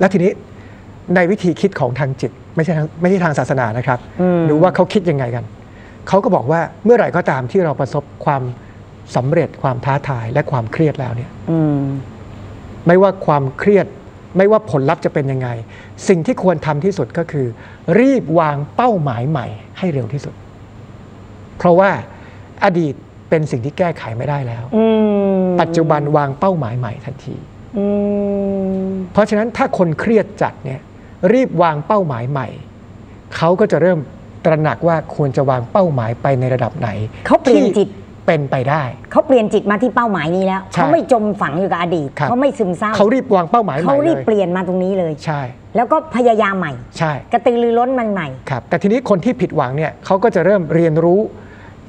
แล้วทีนี้ในวิธีคิดของทางจิตไม่ใช่ทางไม่ใช่ทางศาสนานะครับอืมหรือว่าเขาคิดยังไงกันเขาก็บอกว่าเมื่อไหร่ก็ตามที่เราประสบความสำเร็จความท้าทายและความเครียดแล้วเนี่ยอืมไม่ว่าความเครียดไม่ว่าผลลัพธ์จะเป็นยังไง สิ่งที่ควรทำที่สุดก็คือ รีบวางเป้าหมายใหม่ ให้เร็วที่สุด เพราะว่าอดีตเป็นสิ่งที่แก้ไขไม่ได้แล้วอืมปัจจุบันวางเป้าหมายใหม่ทันทีอืม เพราะฉะนั้นถ้าคนเครียดจัดเนี่ยรีบวางเป้าหมายใหม่ เขาก็จะเริ่มตระหนักว่าควรจะวางเป้าหมายไปในระดับไหนเขาเปลี่ยนจิตเป็นไปได้ เขาเปลี่ยนจิตมาที่เป้าหมายนี้แล้วใช่เขาไม่จมฝังอยู่กับอดีตครับเขาไม่ซึมเศร้าเขารีบวางเป้าหมายใหเขาม่รีเลบยเปลี่ยนมาตรงนี้เลยใช่ แล้วก็พยายามใหม่ ใช่ กระตือรือร้นมันใหม่ครับแต่ทีนี้คนที่ผิดหวังเนี่ยเขาก็จะเริ่มเรียนรู้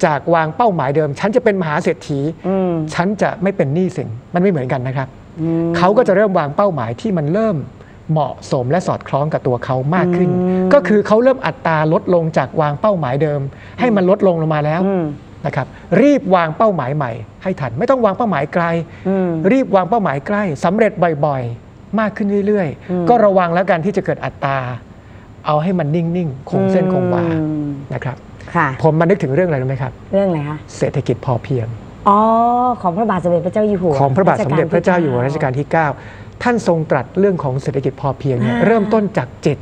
จากวางเป้าหมายเดิม ฉันจะเป็นมหาเศรษฐีอืมฉันจะไม่เป็นหนี้สินมันไม่เหมือนกันนะครับอืม เขาก็จะเริ่มวางเป้าหมายที่มันเริ่มเหมาะสมและสอดคล้องกับตัวเขามากขึ้นอืมก็คือเขาเริ่มอัตราลดลงจากวางเป้าหมายเดิม ให้มันลดลงลงมาแล้วอืมนะครับรีบวางเป้าหมายใหม่ ให้ทันไม่ต้องวางเป้าหมายไกลอืมรีบวางเป้าหมายใกล้สำเร็จบ่อยๆ มากขึ้นเรื่อยอืมๆก็ระวังแล้วกันที่จะเกิดอัตรา เอาให้มันนิ่งๆคงเส้นคงวาอืมนะครับค่ะผมมานึกถึงเรื่องอะไรรู้ไหมครับ เรื่องอะไรคะเศรษฐกิจพอเพียง อ๋อของพระบาทสมเด็จพระเจ้าอยู่หัวของพระบาทสมเด็จพระเจ้าอยู่หัวรัรัชชกากาลลที่ที่ 9 ท่านทรงตรัสเรื่องของเศรษฐกิจพอเพียงเนี่ยอ่าเริ่มต้นจากจิต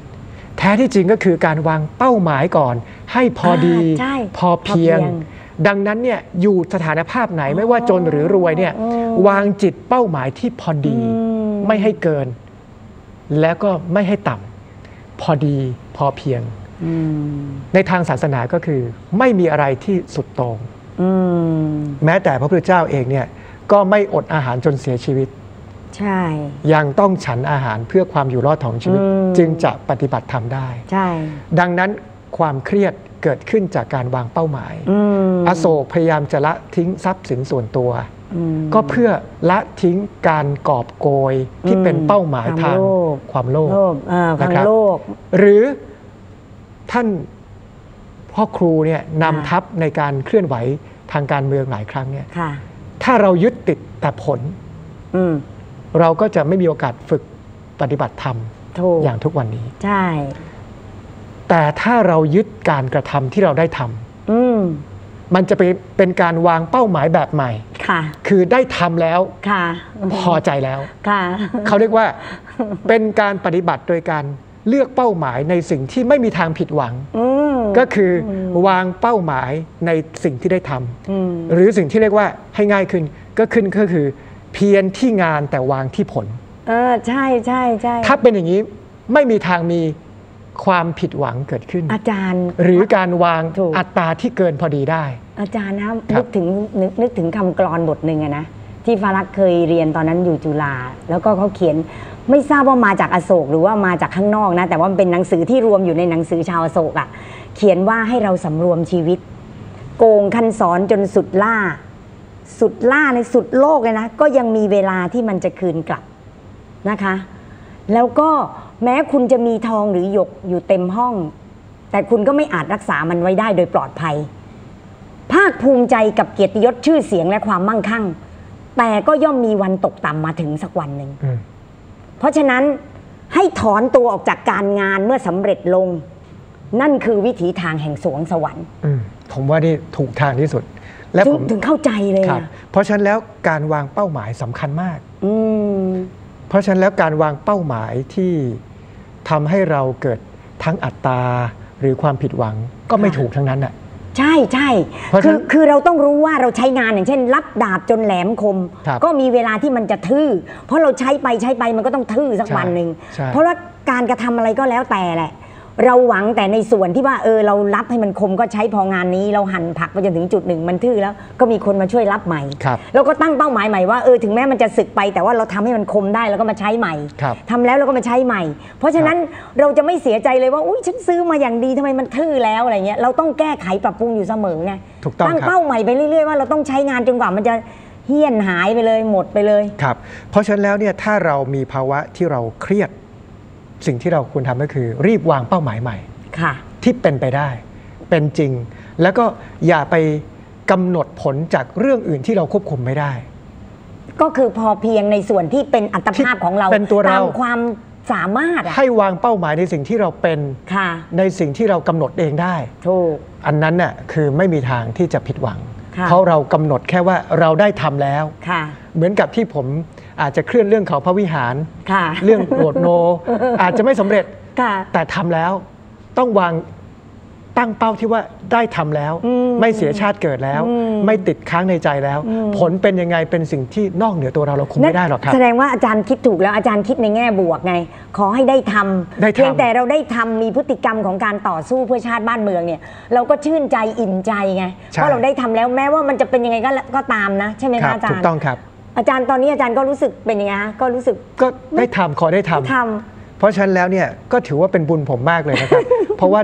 แท้ที่จริงก็คือการวางเป้าหมายก่อน ให้พอดีอ่าใช่พอเพียงพอเพียง ดังนั้นเนี่ยอยู่สถานภาพไหนไม่ว่าจนหรือรวยเนี่ยอืมวางจิตเป้าหมายที่พอดีอืมไม่ให้เกิน แล้วก็ไม่ให้ต่ำพอดีพอเพียงอืมในทางศาสนาก็คือ ไม่มีอะไรที่สุดโต่งอืม แม้แต่พระพุทธเจ้าเองเนี่ยก็ไม่อดอาหารจนเสียชีวิต ใช่ ยังต้องฉันอาหารเพื่อความอยู่รอดของชีวิตอืมจึงจะปฏิบัติธรรมได้ ใช่ ดังนั้นความเครียดเกิดขึ้นจากการวางเป้าหมายอืมอโศกพยายามจะละทิ้งทรัพย์สินส่วนตัวอืมก็เพื่อละทิ้งการกอบโกยที่อืมเป็นเป้าหมายความทางโลภความโลภโลภเอ่อความนะครับโลภหรือท่าน พ่อครูเนี่ยค่ะนำทัพในการเคลื่อนไหวทางการเมืองหลายครั้งเนี่ยค่ะถ้าเรายึดติดแต่ผลอืมเราก็จะไม่มีโอกาสฝึกปฏิบัติธรรมถูกอย่างทุกวันนี้ใช่แต่ถ้าเรายึดการกระทำที่เราได้ทำอืมมันจะเป็นเป็นการวางเป้าหมายแบบใหม่ค่ะคือได้ทำแล้วค่ะพอใจแล้วค่ะเขาเรียกว่าเป็นการปฏิบัติโดยการ เลือกเป้าหมายในสิ่งที่ไม่มีทางผิดหวังอืมก็คือวางเป้าหมายในสิ่งที่ได้ทำอืมหรือสิ่งที่เรียกว่าให้ง่ายขึ้นก็ขึ้นก็คือ เพียรที่งานแต่วางที่ผลเออใช่ใช่ใช่ถ้าเป็นอย่างนี้ไม่มีทางมีความผิดหวังเกิดขึ้น อาจารย์ หรือการวางถูกอัตราที่เกินพอดีได้ อาจารย์นะครันึบกถึงนึกนึกถึงคำกรอนบทหนึ่งอะนะที่ฟารักเคยเรียนตอนนั้นอยู่จุฬาแล้วก็เขาเขียน ไม่ทราบว่ามาจากอโศกหรือว่ามาจากข้างนอกนะ แต่ว่ามันเป็นหนังสือที่รวมอยู่ในหนังสือชาวอโศกอะเขียนว่าให้เราสำรวมชีวิต โกงคันสอนจนสุดล่า สุดล่าในสุดโลกเลยนะ ก็ยังมีเวลาที่มันจะคืนกลับนะคะ แล้วก็แม้คุณจะมีทองหรือหยกอยู่เต็มห้อง แต่คุณก็ไม่อาจรักษามันไว้ได้โดยปลอดภัย ภาคภูมิใจกับเกียรติยศชื่อเสียงและความมั่งคั่ง แต่ก็ย่อมมีวันตกต่ำมาถึงสักวันหนึ่ง เพราะฉะนั้นให้ถอนตัวออกจากการงานเมื่อสำเร็จลง นั่นคือวิถีทางแห่งสวงสวรรค์อืมผมว่านี่ถูกทางที่สุด และถึผงมถึงเข้าใจเลยครับอะเพราะฉะนั้นแล้วการวางเป้าหมายสำคัญมากอืมเพราะฉะนั้นแล้วการวางเป้าหมายที่ทำให้เราเกิดทั้งอัตราหรือความผิดหวังก็ไม่ค่ะถูกทั้งนั้นอะ ใช่ใช่เพราะฉะคืนั้อน คือเราต้องรู้ว่าเราใช้งานอย่างเช่น รับดาบจนแหลมคม ครับก็มีเวลาที่มันจะทื่อ เพราะเราใช้ไปใช้ไปมันก็ต้องทื่อสักใช่วันหนึ่งใช่ เพราะว่าการกระทำอะไรก็แล้วแต่แหละ เราหวังแต่ในส่วนที่ว่าเออเรารับให้มันคมก็ใช้พองานนี้ เราหั่นผักไปจนถึงจุดหนึ่งมันทื่อแล้วก็มีคนมาช่วยรับใหม่ครับแล้วก็ตั้งเป้าหมายใหม่ว่าเออถึงแม้มันจะสึกไป แต่ว่าเราทำให้มันคมได้แล้วก็มาใช้ใหม่ครับทำแล้วเราก็มาใช้ใหม่ เพราะฉะนั้นเราจะไม่เสียใจเลยว่าอุ้ยฉันซื้อมาอย่างดีทำไมมันทื่อแล้วอะไรเงี้ยเราต้องแก้ไขปรับปรุงอยู่เสมอไงถูกต้องตั้งครับเป้าใหม่ไปเรื่อยๆว่าเราต้องใช้งานจนกว่ามันจะเฮี้ยนหายไปเลยหมดไปเลยครับเพราะฉะนั้นแล้วเนี่ยถ้าเรามีภาวะที่เราเครียด สิ่งที่เราควรทำก็คือ รีบวางเป้าหมายใหม่ค่ะที่เป็นไปได้ เป็นจริง แล้วก็อย่าไปกำหนดผลจากเรื่องอื่นที่เราควบคุมไม่ได้ ก็คือพอเพียงในส่วนที่เป็นอัตภาพของเราเป็นตัวเราตามความสามารถอะให้วางเป้าหมายในสิ่งที่เราเป็นค่ะในสิ่งที่เรากำหนดเองได้ถูกอันนั้นน่ะคือไม่มีทางที่จะผิดหวังค่ะเพราะเรากำหนดแค่ว่าเราได้ทำแล้วค่ะเหมือนกับที่ผม อาจจะเคลื่อนเรื่องเขาพระวิหารค่ะเรื่องโหวตโน อาจจะไม่สำเร็จค่ะแต่ทำแล้วต้องวางตั้งเป้าที่ว่าได้ทำแล้วอืมไม่เสียชาติเกิดแล้วอืมไม่ติดค้างในใจแล้วอืมผลเป็นยังไงเป็นสิ่งที่นอกเหนือตัวเราเราคุมไม่ได้หรอกครับ แสดงว่าอาจารย์คิดถูกแล้วอาจารย์คิดในแง่บวกไง ขอให้ได้ทำได้ทำเพียงแต่เราได้ทำมีพฤติกรรมของการต่อสู้เพื่อชาติบ้านเมืองเนี่ย เราก็ชื่นใจอิ่มใจไงใช่เพราะเราได้ทำแล้วแม้ว่ามันจะเป็นยังไงก็แล้วก็ตามนะ ใช่ไหมครัคะอาจารถูกย์ต้องครับ อาจารย์ตอนนี้อาจารย์ก็รู้สึกเป็นยังไงคะก็รู้สึก ก็ได้ทำขอได้ทำทเพราะฉะนั้นแล้วเนี่ยก็ถือว่าเป็นบุญผมมากเลยนะครับ เพราะว่า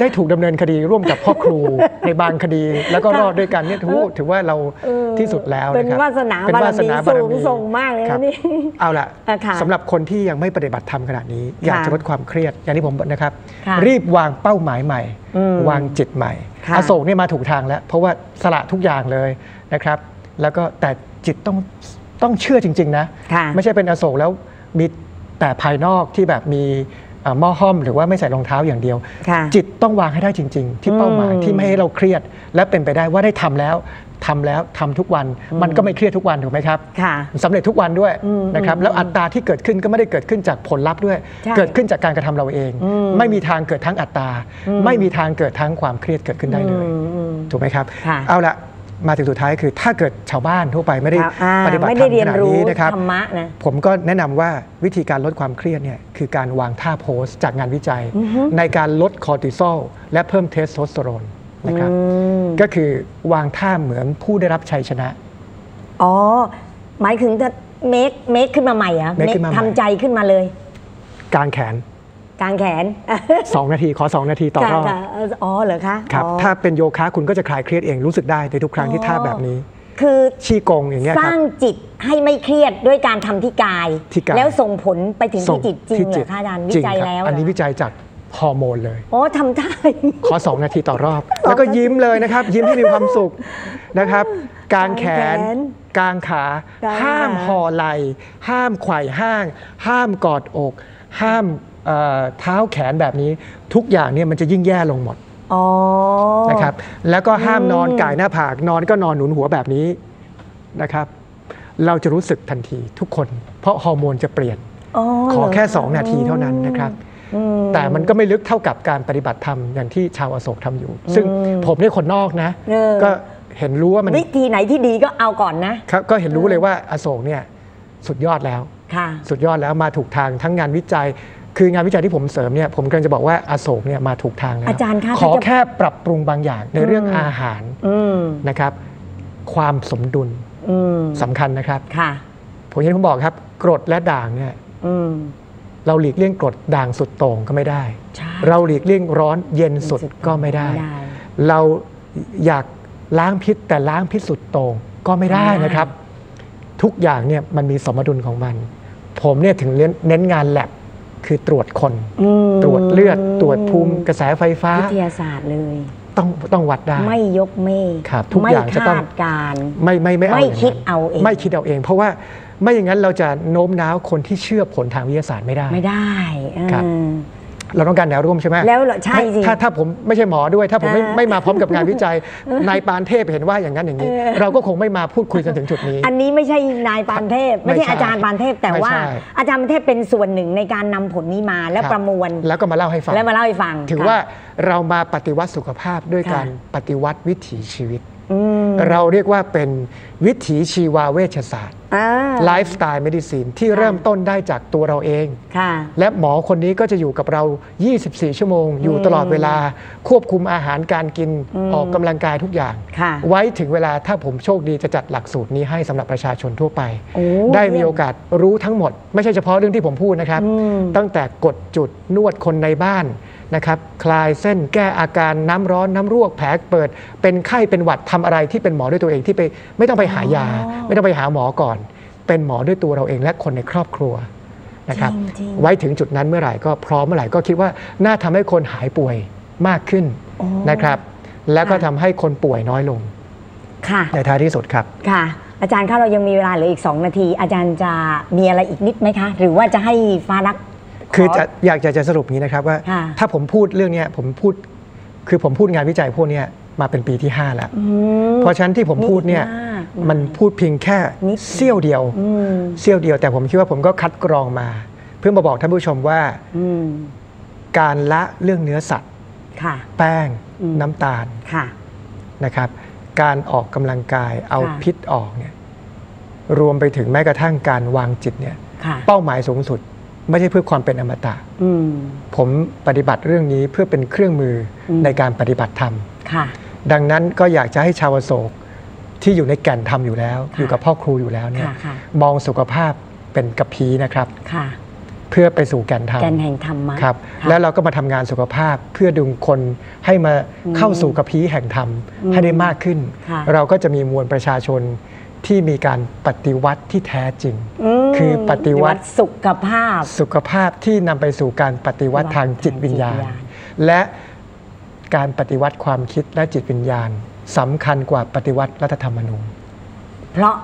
ได้ถูกดำเนินคดีร่วมกับพ่อครูในบางคดี แล้วก็รอดด้วยกันเนี่ยถือว่าถือว่าเราเออที่สุดแล้วเป็นนะครับวาสนาเป็นวาสนาบาบารรมีมีสูงส่งมากเลยนะครับนี่ เอาละอะค่ะสำหรับคนที่ยังไม่ปฏิบัติธรรมขนาดนี้ อยากจะลดความเครียดอย่างที่ผมบอกนะครับ ค่ะรีบวางเป้าหมายใหม่ อืมวางจิตใหม่ค่ะ อโศกเนี่ยมาถูกทางแล้ว เพราะว่าสละทุกอย่างเลยนะครับ แล้วก็แต่ จิตต้องต้องเชื่อจริง ๆนะค่ะไม่ใช่เป็นอโศกแล้วมีแต่ภายนอกที่แบบมีเอ่อหม้อห้อมหรือว่าไม่ใส่รองเท้าอย่างเดียวค่ะจิตต้องวางให้ได้จริง ๆ ที่เป้าหมายอืมที่ไม่ให้เราเครียด และเป็นไปได้ว่าได้ทำแล้วทำแล้วทำทุกวันมันก็ไม่เครียดทุกวันถูกไหมครับค่ะสำเร็จทุกวันด้วยอืมนะครับอืมแล้วอัตราที่เกิดขึ้นก็ไม่ได้เกิดขึ้นจากผลลัพธ์ด้วยใช่เกิดขึ้นจากการกระทำเราเองอืมไม่มีทางเกิดทั้งอัตราอืมไม่มีทางเกิดทั้งความเครียดเกิดขึ้นได้เลยอืมอืมถูกไหมครับค่ะเอาละ มาถึงสุดท้ายคือถ้าเกิดชาวบ้านทั่วไปไม่ได้อ่าปฏิบัติไม่ธรได้รมเรียขนนาดรู้นี้นะครับธรรมะนะผมก็แนะนำว่าวิธีการลดความเครียดเนี่ยคือการวางท่าโพสจากงานวิจัยอือฮึในการลดคอร์ติซอลและเพิ่มเทสโทสเตอโรนนะครับอืมก็คือวางท่าเหมือนผู้ได้รับชัยชนะ อ๋อ หมายถึงจะเมคเมคขึ้นมาใหม่เหรอะ make ขึ้นมาใหม่ทำใจขึ้นมาเลย กางแขน กางแขน 2 นาทีขอ 2 นาทีต่อค่ะรอบค่ะอ๋อเหรอคะครับอ๋อถ้าเป็นโยคะคุณก็จะคลายเครียดเองรู้สึกได้ในทุกครั้งที่ท่าแบบนี้ คือชีกงอย่างเงี้ยสคร้ารับงจิตให้ไม่เครียดด้วยการทำที่กายที่กายแล้วส่งผลไปถึงส่ที่จิตจริงเหรจิอคะอาจารย์วิจริงจัยครับแล้ว อันนี้เหรวิจัยจากฮอร์โมนเลยโอ้ทำได้ขอ 2 นาทีต่อรอบ แล้วก็ยิ้มเลยนะครับ ยิ้มให้มีความสุขนะครับกางแขนกางแขนกางขากางขา ห้ามห่อไหล่ห้ามไขว่ห้าง ห้ามกอดอก ห้ามเอ่อเท้าแขนแบบนี้ทุกอย่างเนี่ยมันจะยิ่งแย่ลงหมดอ๋อนะครับ แล้วก็ห้ามนอนอืมก่ายหน้าผากนอนก็นอนหนุนหัวแบบนี้นะครับ เราจะรู้สึกทันทีทุกคน เพราะฮอร์โมนจะเปลี่ยนอ๋อขอแค่เหร2นาทีเท่านั้นนะครับอืมแต่มันก็ไม่ลึกเท่ากับการปฏิบัติธรรมอย่างที่ชาวอโศกทำอยู่ ซึ่งอืมผมเนี่ยคนนอกนะเออก็เห็นรู้ว่ามันวิธีไหนที่ดีก็เอาก่อนนะครับก็เห็นรู้เลยว่าอโศกเนี่ยสุดยอดแล้วค่ะ สุดยอดแล้วมาถูกทางทั้งงานวิจัย คืองานวิจัยที่ผมเสริมเนี่ยผมกำลังจะบอกว่าอโศกเนี่ยมาถูกทางแล้วอาจารย์คะขอถ้าจะแค่ปรับปรุงบางอย่างในเรื่องอืมอาหารอืมนะครับ ความสมดุลอืมสำคัญนะครับค่ะผมอย่างที่ผมบอกครับ กรดและด่างเนี่ยอืมเราหลีกเลี่ยงกรดด่างสุดโต่งก็ไม่ได้ใช่เราหลีกเลี่ยงร้อนเย็นสุดก็ไม่ได้ เราอยากล้างพิษแต่ล้างพิษสุดโต่งก็ไม่ได้ไม่ได้นะครับ ทุกอย่างเนี่ยมันมีสมดุลของมัน ผมเนี่ยถึงเน้นเน้นงานแลบคือตรวจคนอืมตรวจเลือด ตรวจภูมิกระแสไฟฟ้า วิทยาศาสตร์เลย ต้องต้องวัดได้ ไม่ยกเมฆครับ ทุกไม่อย่างจะต้องคาดการณ์ไม่ไม่ไม่เอาไม่ย่งนั้นคิดเอาเอง ไม่คิดเอาเอง เพราะว่าไม่อย่างนั้นเราจะโน้มน้าวคนที่เชื่อผลทางวิทยาศาสตร์ไม่ได้ ไม่ได้เออครับ เราต้องการแนวร่วมใช่ไหมแล้วเหรอใช่สิถ้าถ้าผมไม่ใช่หมอด้วย ถ้าผมไม่อ่าไม่มาพร้อมกับงานวิจัย นายปานเทพเห็นว่าอย่างนั้นอย่างนี้เออเราก็คงไม่มาพูดคุยกันถึงจุดนี้ อันนี้ไม่ใช่นายปานเทพ ไม่ไม่ใช่ใช่อาจารย์ปานเทพแต่ไม่ว่าใช่อาจารย์ปานเทพเป็นส่วนหนึ่งในการนำผลนี้มาและครับประมวล แล้วก็มาเล่าให้ฟังและมาเล่าให้ฟัง ถือค่ะว่าเรามาปฏิวัติสุขภาพด้วยค่ะการปฏิวัติวิถีชีวิตอืม เราเรียกว่าเป็นวิถีชีวาเวชศาสตร์อ่าไลฟ์สไตล์เมดิซินที่ค่ะเริ่มต้นได้จากตัวเราเองค่ะและหมอคนนี้ก็จะอยู่กับเรา 24 ชั่วโมง อยู่อืมตลอดเวลาควบคุมอาหารการกินอืมออกกำลังกายทุกอย่างค่ะไว้ถึงเวลาถ้าผมโชคดีจะจัดหลักสูตรนี้ให้สำหรับประชาชนทั่วไปโอ้ได้มีเยี่ยมโอกาสรู้ทั้งหมด ไม่ใช่เฉพาะเรื่องที่ผมพูดนะครับอืมตั้งแต่กดจุดนวดคนในบ้าน นะครับคลายเส้นแก้อาการน้ำร้อนน้ำรวกแผลเปิด เป็นไข้เป็นหวัดทำอะไรที่เป็นหมอด้วยตัวเองที่ไปไม่ต้องไปหายา ไม่ต้องไปหาหมอก่อน เป็นหมอด้วยตัวเราเองและคนในครอบครัวนะครับจริงๆไว้ถึงจุดนั้นเมื่อไหร่ก็พร้อมเมื่อไหร่ก็คิดว่าน่าทำให้คนหายป่วยมากขึ้นโอ้นะครับแล้วก็ค่ะทำให้คนป่วยน้อยลงค่ะในท้ายที่สุดครับค่ะอาจารย์คะเรายังมีเวลาเหลืออีก 2 นาที อาจารย์จะมีอะไรอีกนิดไหมคะ หรือว่าจะให้ฟ้ารัก คือจะอยากจะจะสรุปอย่างนี้นะครับว่าค่ะถ้าผมพูดเรื่องเนี้ยผมพูดคือผมพูดงานวิจัยพวกเนี้ยมาเป็นปีที่ 5 แล้วอืมเพราะฉะนั้นที่ผมพูดเนี่ยนิดมากมันพูดเพียงแค่นิดเสี้ยวเดียวอืมเสี้ยวเดียว แต่ผมคิดว่าผมก็คัดกรองมา เพื่อมาบอกท่านผู้ชมว่าอืมการละเรื่องเนื้อสัตว์ค่ะแป้งอืมน้ำตาลค่ะนะครับ การออกกำลังกายเอาค่ะพิษออกเนี่ยรวมไปถึงแม้กระทั่งการวางจิตเนี่ยค่ะเป้าหมายสูงสุด ไม่ใช่เพื่อความเป็นอมตะอืมผมปฏิบัติเรื่องนี้เพื่อเป็นเครื่องมืออมในการปฏิบัติธรรมค่ะดังนั้นก็อยากจะให้ชาวอโศกที่อยู่ในแก่นธรรมอยู่แล้วค่ะอยู่กับพ่อครูอยู่แล้วเนี่ยค่ะค่ะมองสุขภาพเป็นกับพีนะครับค่ะเพื่อไปสู่แก่นธรรมแกนแห่งธรรมะครับค่ะแล้วเราก็มาทำงานสุขภาพเพื่อดึงคนให้มาอืมเข้าสู่กับพีแห่งธรรมอืมให้ได้มากขึ้นค่ะเราก็จะมีมวลประชาชน ที่มีการปฏิวัติที่แท้จริงมคือปฏิวัติสุขภาพ สุขภาพที่นำไปสู่การปฏิวัติทางจิตวิญญาณทางจิตวิญญาณ และการปฏิวัติความคิดและจิตวิญญาณสำคัญกว่าปฏิวัติรัฐธรรมนูญ เพราะ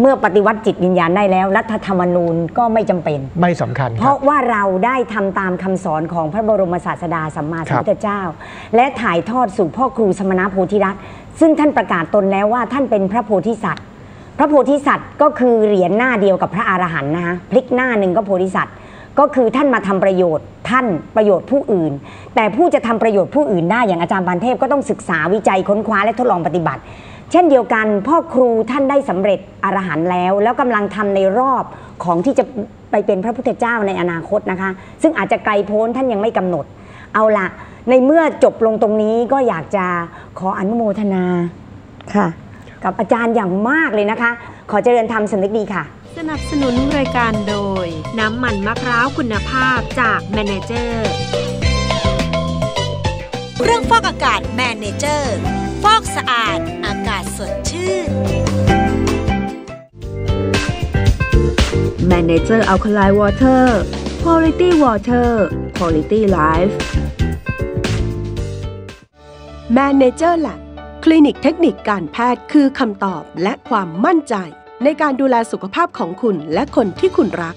เมื่อปฏิวัติจิตวิญญาณได้แล้ว รัฐธรรมนูญก็ไม่จำเป็น ไม่สำคัญ เพครัราะบว่าเราได้ทำตามคำสอนของพระบรมศาสดาสัมมาสัมพุทธเจ้า และถ่ายทอดสู่พ่อครูสมณโพธิรัตน์ซึ่งท่านประกาศตนแล้วว่าท่านเป็นพระโพธิสัตว์ พระโพธิสัตว์ก็คือเหรียญหน้าเดียวกับพระอรหันต์นะคะพลิกหน้าหนึ่งก็โพธิสัตว์ก็คือท่านมาทำประโยชน์ท่านประโยชน์ผู้อื่น แต่ผู้จะทำประโยชน์ผู้อื่นได้อย่างอาจารย์ปานเทพก็ต้องศึกษาวิจัยค้นคว้าและทดลองปฏิบัติ เช่นเดียวกันพ่อครูท่านได้สำเร็จอรหันต์แล้ว แล้วกำลังทำในรอบของที่จะไปเป็นพระพุทธเจ้าในอนาคตนะคะ ซึ่งอาจจะไกลโพ้นท่านยังไม่กำหนด เอาละในเมื่อจบลงตรงนี้ก็อยากจะขออนุโมทนาค่ะ กับอาจารย์อย่างมากเลยนะคะ ขอเจริญธรรมสำนึกดีค่ะ สนับสนุนรายการโดย น้ำมันมะพร้าวคุณภาพจากแมเนเจอร์เครื่องฟอกอากาศแมเนเจอร์ ฟอกสะอาด อากาศสดชื่น Manager Alkaline Water Quality Water Quality Life Manager Lab คลินิกเทคนิคการแพทย์คือคำตอบและความมั่นใจ ในการดูแลสุขภาพของคุณและคนที่คุณรัก